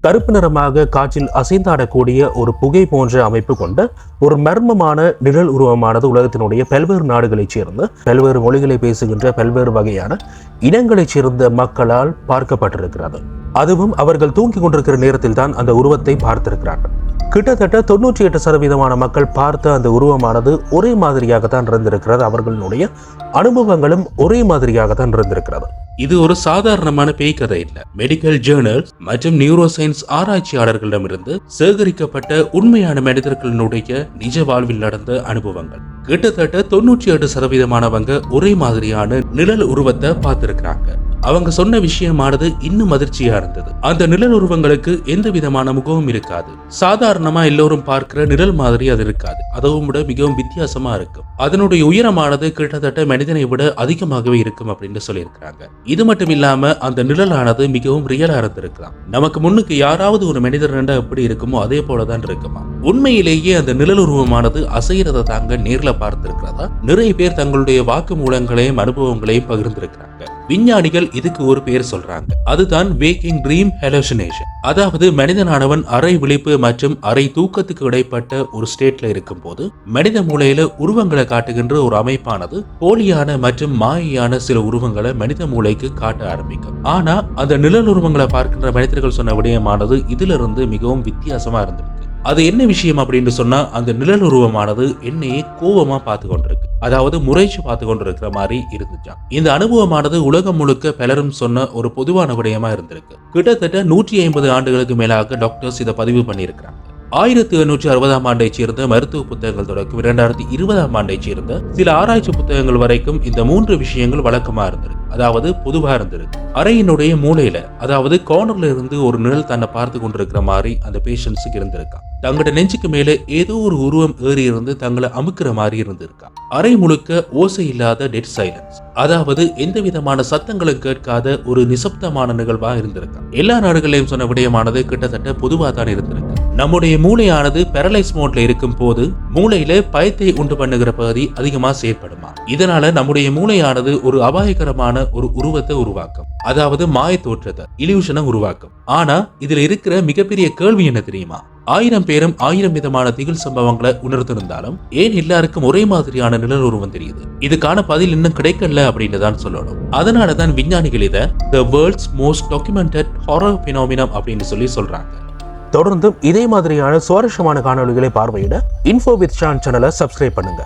கருப்பு நிறமாக காற்றில் அசைந்தாடக்கூடிய ஒரு புகை போன்ற அமைப்பு கொண்ட ஒரு மர்மமான நிழல் உருவமானது உலகத்தினுடைய பல்வேறு நாடுகளைச் சேர்ந்த பல்வேறு மொழிகளை பேசுகின்ற பல்வேறு வகையான இனங்களைச் சேர்ந்த மக்களால் பார்க்கப்பட்டிருக்கிறது. அதுவும் அவர்கள் தூங்கிக் கொண்டிருக்கிற நேரத்தில் தான் அந்த உருவத்தை பார்த்திருக்கிறார்கள். கிட்டத்தட்ட தொண்ணூற்றி எட்டு சதவீதமான மக்கள் பார்த்த அந்த உருவமானது ஒரே மாதிரியாகத்தான் இருந்திருக்கிறது. அவர்களுடைய அனுபவங்களும் ஒரே மாதிரியாகத்தான் இருந்திருக்கிறது. இது ஒரு சாதாரணமான பேய் கதை இல்ல. மெடிக்கல் ஜேர்னல்ஸ் மற்றும் நியூரோ சயின்ஸ் ஆராய்ச்சியாளர்களிடமிருந்து சேகரிக்கப்பட்ட உண்மையான மனிதர்களினுடைய நிஜ வாழ்வில் நடந்த அனுபவங்கள். கிட்டத்தட்ட தொண்ணூற்றி எட்டு சதவீதமானவங்க ஒரே மாதிரியான நிழல் உருவத்தை பார்த்திருக்கிறாங்க. அவங்க சொன்ன விஷயமானது இன்னும் அதிர்ச்சியா இருந்தது. அந்த நிழல் உருவங்களுக்கு எந்த விதமான முகமும் இருக்காது. சாதாரணமா எல்லோரும் பார்க்கிற நிழல் மாதிரி அது இருக்காது. அதுவும் விட மிகவும் வித்தியாசமா இருக்கும். அதனுடைய உயரமானது கிட்டத்தட்ட மனிதனை விட அதிகமாகவே இருக்கும் அப்படின்னு சொல்லியிருக்கிறாங்க. இது மட்டும் இல்லாம அந்த நிழலானது மிகவும் ரியலா இருந்திருக்கலாம். நமக்கு முன்னுக்கு யாராவது ஒரு மனிதர் நின்றா எப்படி இருக்குமோ அதே போலதான் இருக்குமா உண்மையிலேயே அந்த நிழல் உருவமானது அசைகிறத தாங்க நேர்ல பார்த்திருக்கிறதா? நிறைய பேர் தங்களுடைய வாக்கு மூலங்களையும் அனுபவங்களையும் பகிர்ந்திருக்கிறாங்க. விஞ்ஞானிகள் இதுக்கு ஒரு பேர் சொல்றாங்க. அதுதான் வேக்கிங் ட்ரீம் ஹெலோசினேஷன் அதாவது மனிதனானவன் அரை விழிப்பு மற்றும் அரை தூக்கத்துக்கு இடைப்பட்ட ஒரு ஸ்டேட்ல இருக்கும்போது மனித மூளையில உருவங்களை காட்டுகின்ற ஒரு அமைப்பானது போலியான மற்றும் மாயையான சில உருவங்களை மனித மூளைக்கு காட்ட ஆரம்பிக்கும். ஆனா அந்த நிழல் உருவங்களை பார்க்கின்ற மனிதர்கள் சொன்ன விடயமானது இதுல இருந்து மிகவும் வித்தியாசமா இருந்தது அது என்ன விஷயம் அப்படின்னு சொன்னா அந்த நிழல் உருவமானது என்னையே கோபமா பார்த்து கொண்டிருக்கு அதாவது முறைச்சு பார்த்து கொண்டிருக்கிற மாதிரி இருந்துச்சான் இந்த அனுபவமானது உலகம் முழுக்க பலரும் சொன்ன ஒரு பொதுவான விடயமா இருந்திருக்கு. கிட்டத்தட்ட நூற்றி ஐம்பது ஆண்டுகளுக்கு மேலாக டாக்டர்ஸ் இதை பதிவு பண்ணியிருக்கிறாங்க. ஆயிரத்தி எண்ணூற்றி அறுபதாம் ஆண்டை சேர்ந்த மருத்துவ புத்தகங்கள் தொடக்கம் இரண்டாயிரத்தி இருபதாம் ஆண்டை சேர்ந்த சில ஆராய்ச்சி புத்தகங்கள் வரைக்கும் இந்த மூன்று விஷயங்கள் வழக்கமா இருந்திருக்கு. அதாவது பொதுவா இருந்திருக்கு. அறையினுடைய மூலையில அதாவது கார்னர்ல இருந்து ஒரு நிழல் தன்னை பார்த்து கொண்டிருக்கிற மாதிரி அந்த பேஷண்ட்ஸுக்கு இருந்திருக்கான் தங்களோட நெஞ்சுக்கு மேல ஏதோ ஒரு உருவம் ஏறி இருந்து தங்களை அமுக்குற மாதிரி இருந்திருக்கா. அறை முழுக்க ஓசை இல்லாத டெட் சைலன்ஸ் அதாவது எந்த விதமான சத்தங்களும் கேட்காத ஒரு நிசப்தமான நிகழ்வா இருந்திருக்கா. எல்லா நாடுகளையும் சொன்ன விடயமானது கிட்டத்தட்ட பொதுவாக தான் இருந்திருக்கு. நம்முடைய மூளையானது பெரலைஸ் மோட்ல இருக்கும் போது மூளையில பயத்தை உண்டு பண்ணுகிற பகுதி அதிகமா செயற்படுமா? இதனால நம்முடைய மூளையானது ஒரு அபாயகரமான ஒரு உருவத்தை உருவாக்கும். அதாவது மாய தோற்றத்தை இலியூஷனை உருவாக்கும். ஆனா இதுல இருக்கிற மிகப்பெரிய கேள்வி என்ன தெரியுமா? ஆயிரம் பேரும் ஆயிரம் விதமான திகில் சம்பவங்களை உணர்ந்திருந்தாலும் ஏன் எல்லாருக்கும் ஒரே மாதிரியான நிழல் உருவம் தெரியுது? இதுக்கான பதில் இன்னும் கிடைக்கல அப்படின்னு தான் சொல்லணும். அதனால தான் விஞ்ஞானிகள் இதை the world's most documented horror phenomenon அப்படின்னு சொல்லி சொல்றாங்க. தொடர்ந்தும் இதே மாதிரியான சுவாரஸ்யமான காணொளிகளை பார்வையிட இன்ஃபோ வித் ஷான் சேனலை சப்ஸ்கிரைப் பண்ணுங்க.